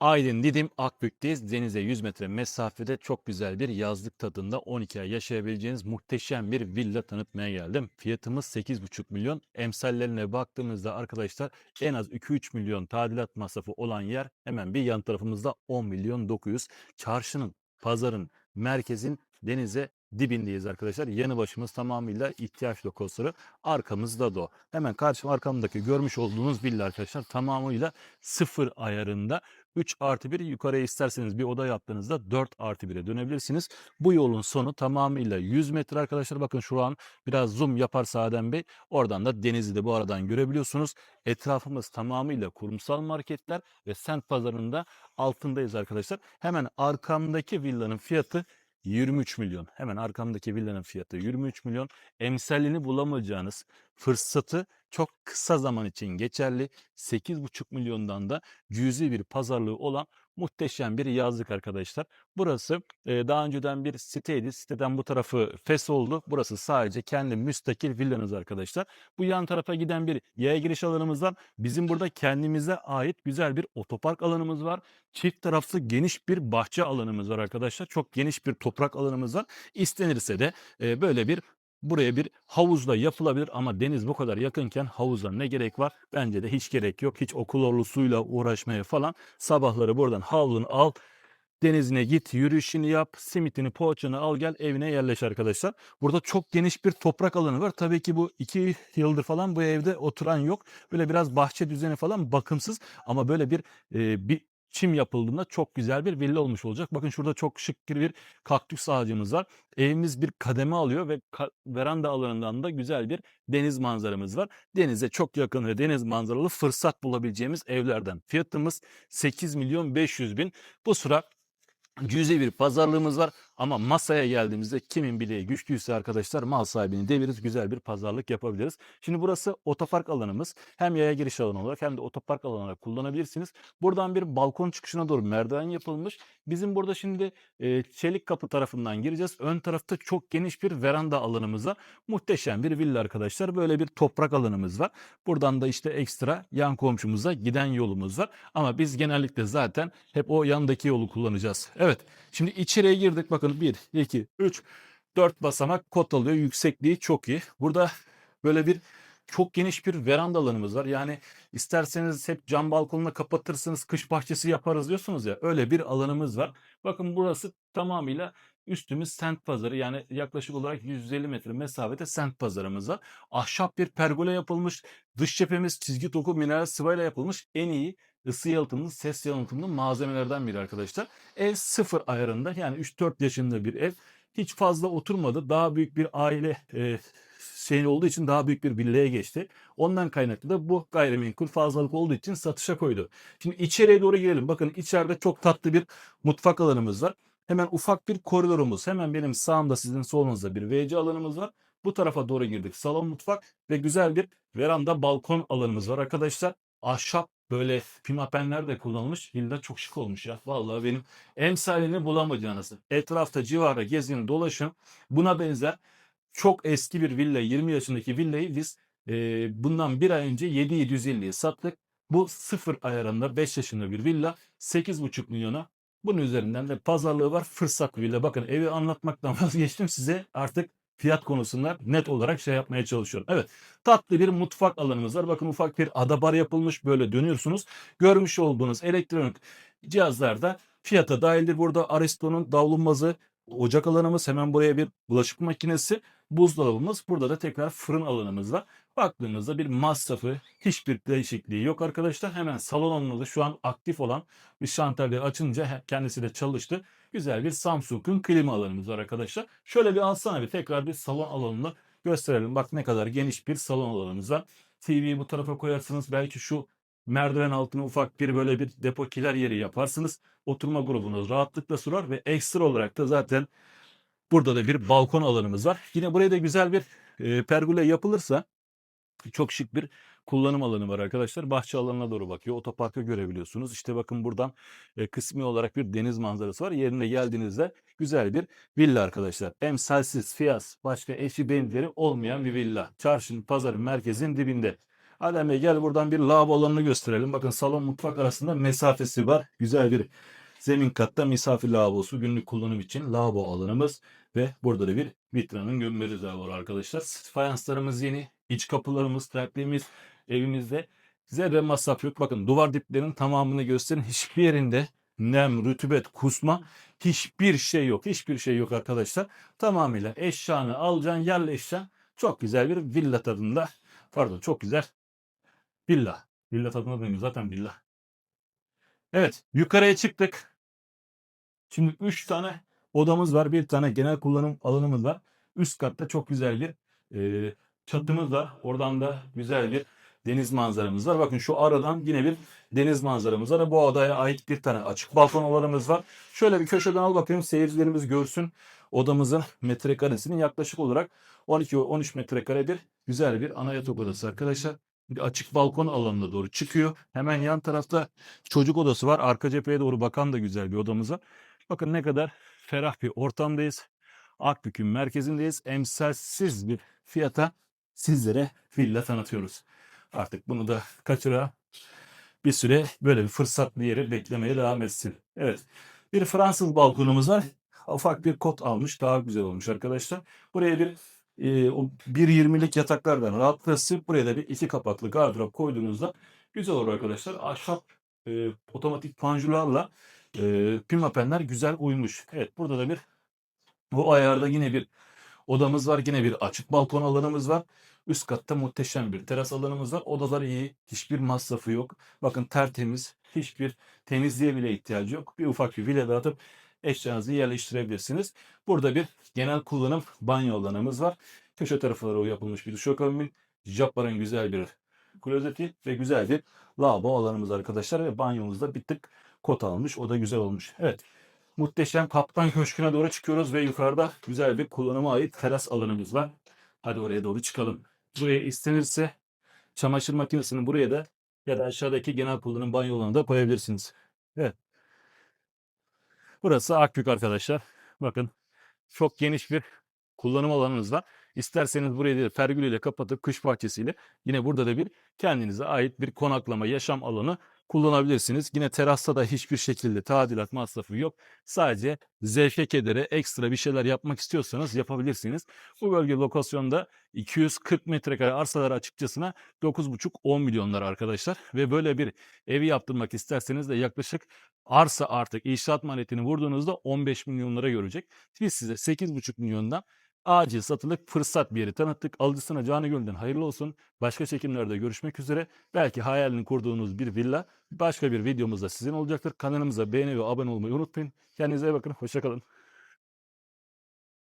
Aydın Didim Akbük'teyiz. Denize 100 metre mesafede çok güzel bir yazlık tadında 12 ay yaşayabileceğiniz muhteşem bir villa tanıtmaya geldim. Fiyatımız 8,5 milyon. Emsallerine baktığımızda arkadaşlar en az 2-3 milyon tadilat masrafı olan yer hemen bir yan tarafımızda 10 milyon 900. Çarşının, pazarın, merkezin denize dibindeyiz arkadaşlar. Yanı başımız tamamıyla ihtiyaç lokosu. Arkamızda da o. Hemen karşı arkamdaki görmüş olduğunuz villa arkadaşlar tamamıyla sıfır ayarında 3 artı 1 yukarıya isterseniz bir oda yaptığınızda 4 artı 1'e dönebilirsiniz. Bu yolun sonu tamamıyla 100 metre arkadaşlar. Bakın şu an biraz zoom yaparsa Adem Bey oradan da denizi de bu aradan görebiliyorsunuz. Etrafımız tamamıyla kurumsal marketler ve sent pazarında altındayız arkadaşlar. Hemen arkamdaki villanın fiyatı 23 milyon. Hemen arkamdaki villanın fiyatı 23 milyon. Emsalini bulamayacağınız fırsatı çok kısa zaman için geçerli. 8,5 milyondan da cüzi bir pazarlığı olan muhteşem bir yazlık arkadaşlar. Burası e, daha önceden bir siteydi. Siteden bu tarafı fes oldu. Burası sadece kendi müstakil villanız arkadaşlar. Bu yan tarafa giden bir yaya giriş alanımız var. Bizim burada kendimize ait güzel bir otopark alanımız var. Çift taraflı geniş bir bahçe alanımız var arkadaşlar. Çok geniş bir toprak alanımız var. İstenirse de e, böyle bir Buraya bir havuzla yapılabilir ama deniz bu kadar yakınken havuza ne gerek var? Bence de hiç gerek yok. Hiç okulorlu suyla uğraşmaya falan. Sabahları buradan havlunu al, denizine git, yürüyüşünü yap, simitini, poğaçanı al gel evine yerleş arkadaşlar. Burada çok geniş bir toprak alanı var. Tabii ki bu iki yıldır falan bu evde oturan yok. Böyle biraz bahçe düzeni falan bakımsız ama böyle bir e, bir çim yapıldığında çok güzel bir villa olmuş olacak. Bakın şurada çok şık bir kaktüs ağacımız var. Evimiz bir kademe alıyor ve ka- veranda alanından da güzel bir deniz manzaramız var. Denize çok yakın ve deniz manzaralı fırsat bulabileceğimiz evlerden. Fiyatımız 8 milyon 500 bin. Bu sıra cüzi bir pazarlığımız var ama masaya geldiğimizde kimin bileği güçlüyse arkadaşlar mal sahibini deviririz güzel bir pazarlık yapabiliriz. Şimdi burası otopark alanımız. Hem yaya giriş alanı olarak hem de otopark alanı olarak kullanabilirsiniz. Buradan bir balkon çıkışına doğru merdiven yapılmış. Bizim burada şimdi e, çelik kapı tarafından gireceğiz. Ön tarafta çok geniş bir veranda alanımız var. Muhteşem bir villa arkadaşlar. Böyle bir toprak alanımız var. Buradan da işte ekstra yan komşumuza giden yolumuz var. Ama biz genellikle zaten hep o yandaki yolu kullanacağız. Evet. Şimdi içeriye girdik. Bakın 1, 2, 3, 4 basamak kot alıyor. Yüksekliği çok iyi. Burada böyle bir çok geniş bir veranda alanımız var. Yani isterseniz hep cam balkonla kapatırsınız, kış bahçesi yaparız diyorsunuz ya. Öyle bir alanımız var. Bakın burası tamamıyla üstümüz sent pazarı. Yani yaklaşık olarak 150 metre mesafede sent pazarımız var. Ahşap bir pergola yapılmış. Dış cephemiz çizgi doku mineral sıvayla yapılmış. En iyi ısı yalıtımlı, ses yalıtımlı malzemelerden biri arkadaşlar. Ev sıfır ayarında yani 3-4 yaşında bir ev. Hiç fazla oturmadı. Daha büyük bir aile e, şeyin olduğu için daha büyük bir villaya geçti. Ondan kaynaklı da bu gayrimenkul fazlalık olduğu için satışa koydu. Şimdi içeriye doğru girelim. Bakın içeride çok tatlı bir mutfak alanımız var. Hemen ufak bir koridorumuz. Hemen benim sağımda sizin solunuzda bir WC alanımız var. Bu tarafa doğru girdik. Salon mutfak ve güzel bir veranda balkon alanımız var arkadaşlar. Ahşap böyle pimapenler de kullanılmış. Villa çok şık olmuş ya. Vallahi benim emsalini bulamayacağınız. Etrafta civarda gezin dolaşın. Buna benzer çok eski bir villa 20 yaşındaki villayı biz e, bundan bir ay önce 7750'ye sattık. Bu sıfır ayarında 5 yaşında bir villa 8,5 milyona. Bunun üzerinden de pazarlığı var. Fırsat villa. Bakın evi anlatmaktan vazgeçtim size artık fiyat konusunda net olarak şey yapmaya çalışıyorum. Evet tatlı bir mutfak alanımız var. Bakın ufak bir ada bar yapılmış böyle dönüyorsunuz. Görmüş olduğunuz elektronik cihazlar da fiyata dahildir. Burada Aristo'nun davlumbazı ocak alanımız hemen buraya bir bulaşık makinesi buzdolabımız burada da tekrar fırın alanımız var. Baktığınızda bir masrafı hiçbir değişikliği yok arkadaşlar. Hemen salon alanında şu an aktif olan bir şantelleri açınca kendisi de çalıştı. Güzel bir Samsung'un klima alanımız var arkadaşlar. Şöyle bir alsana bir tekrar bir salon alanını gösterelim. Bak ne kadar geniş bir salon alanımız var. TV'yi bu tarafa koyarsınız. Belki şu merdiven altına ufak bir böyle bir depo kiler yeri yaparsınız. Oturma grubunuz rahatlıkla surar ve ekstra olarak da zaten burada da bir balkon alanımız var. Yine buraya da güzel bir e, pergole yapılırsa çok şık bir kullanım alanı var arkadaşlar. Bahçe alanına doğru bakıyor. Otoparkı görebiliyorsunuz. İşte bakın buradan e, kısmi olarak bir deniz manzarası var. Yerine geldiğinizde güzel bir villa arkadaşlar. Emsalsiz, fiyas, başka eşi benzeri olmayan bir villa. Çarşının, pazarın, merkezin dibinde. Adem Bey gel buradan bir lavabo alanını gösterelim. Bakın salon mutfak arasında mesafesi var. Güzel bir zemin katta misafir lavabosu günlük kullanım için lavabo alanımız ve burada da bir vitranın gömmeli de var arkadaşlar. Fayanslarımız yeni. iç kapılarımız, tertemiz evimizde. Zerre masraf yok. Bakın duvar diplerinin tamamını gösterin. Hiçbir yerinde nem, rütubet, kusma hiçbir şey yok. Hiçbir şey yok arkadaşlar. Tamamıyla eşyanı alacaksın, yerleşeceksin. Çok güzel bir villa tadında. Pardon çok güzel villa. Villa tadında demiyor zaten villa. Evet yukarıya çıktık. Şimdi 3 tane odamız var. Bir tane genel kullanım alanımız var. Üst katta çok güzel bir e, çatımız var. Oradan da güzel bir deniz manzaramız var. Bakın şu aradan yine bir deniz manzaramız var. Bu odaya ait bir tane açık balkon alanımız var. Şöyle bir köşeden al bakayım seyircilerimiz görsün. Odamızın metrekaresinin yaklaşık olarak 12-13 metrekare bir güzel bir ana yatak odası arkadaşlar. Bir açık balkon alanına doğru çıkıyor. Hemen yan tarafta çocuk odası var. Arka cepheye doğru bakan da güzel bir odamız var. Bakın ne kadar ferah bir ortamdayız. Akbük'ün merkezindeyiz. Emsalsiz bir fiyata sizlere villa tanıtıyoruz. Artık bunu da kaçıra bir süre böyle bir fırsatlı yeri beklemeye devam etsin. Evet. Bir Fransız balkonumuz var. Ufak bir kot almış. Daha güzel olmuş arkadaşlar. Buraya bir e, o 1.20'lik yataklardan rahatlıkla sığıp buraya da bir iki kapaklı gardırop koyduğunuzda güzel olur arkadaşlar. Ahşap e, otomatik panjurlarla e, pimapenler güzel uymuş. Evet burada da bir bu ayarda yine bir odamız var. Yine bir açık balkon alanımız var. Üst katta muhteşem bir teras alanımız var. Odalar iyi. Hiçbir masrafı yok. Bakın tertemiz. Hiçbir temizliğe bile ihtiyacı yok. Bir ufak bir vile dağıtıp eşyanızı yerleştirebilirsiniz. Burada bir genel kullanım banyo alanımız var. Köşe taraflara yapılmış bir duşakabin. Jabbar'ın güzel bir klozeti ve güzel bir lavabo alanımız arkadaşlar. Ve banyomuzda bir tık kot almış. O da güzel olmuş. Evet. Muhteşem Kaptan Köşkü'ne doğru çıkıyoruz ve yukarıda güzel bir kullanıma ait teras alanımız var. Hadi oraya doğru çıkalım. Buraya istenirse çamaşır makinesini buraya da ya da aşağıdaki genel kullanım banyo alanına da koyabilirsiniz. Evet. Burası Akbük arkadaşlar. Bakın çok geniş bir kullanım alanınız var. İsterseniz burayı da pergüleyle kapatıp kış bahçesiyle yine burada da bir kendinize ait bir konaklama yaşam alanı kullanabilirsiniz. Yine terasta da hiçbir şekilde tadilat masrafı yok. Sadece zevke kedere ekstra bir şeyler yapmak istiyorsanız yapabilirsiniz. Bu bölge lokasyonda 240 metrekare arsalar açıkçasına 9,5-10 milyonlar arkadaşlar. Ve böyle bir evi yaptırmak isterseniz de yaklaşık arsa artık inşaat maliyetini vurduğunuzda 15 milyonlara görecek. Biz size 8,5 milyondan acil satılık fırsat bir yeri tanıttık. Alıcısına canı gönülden hayırlı olsun. Başka çekimlerde görüşmek üzere. Belki hayalini kurduğunuz bir villa başka bir videomuzda sizin olacaktır. Kanalımıza beğeni ve abone olmayı unutmayın. Kendinize iyi bakın. Hoşçakalın.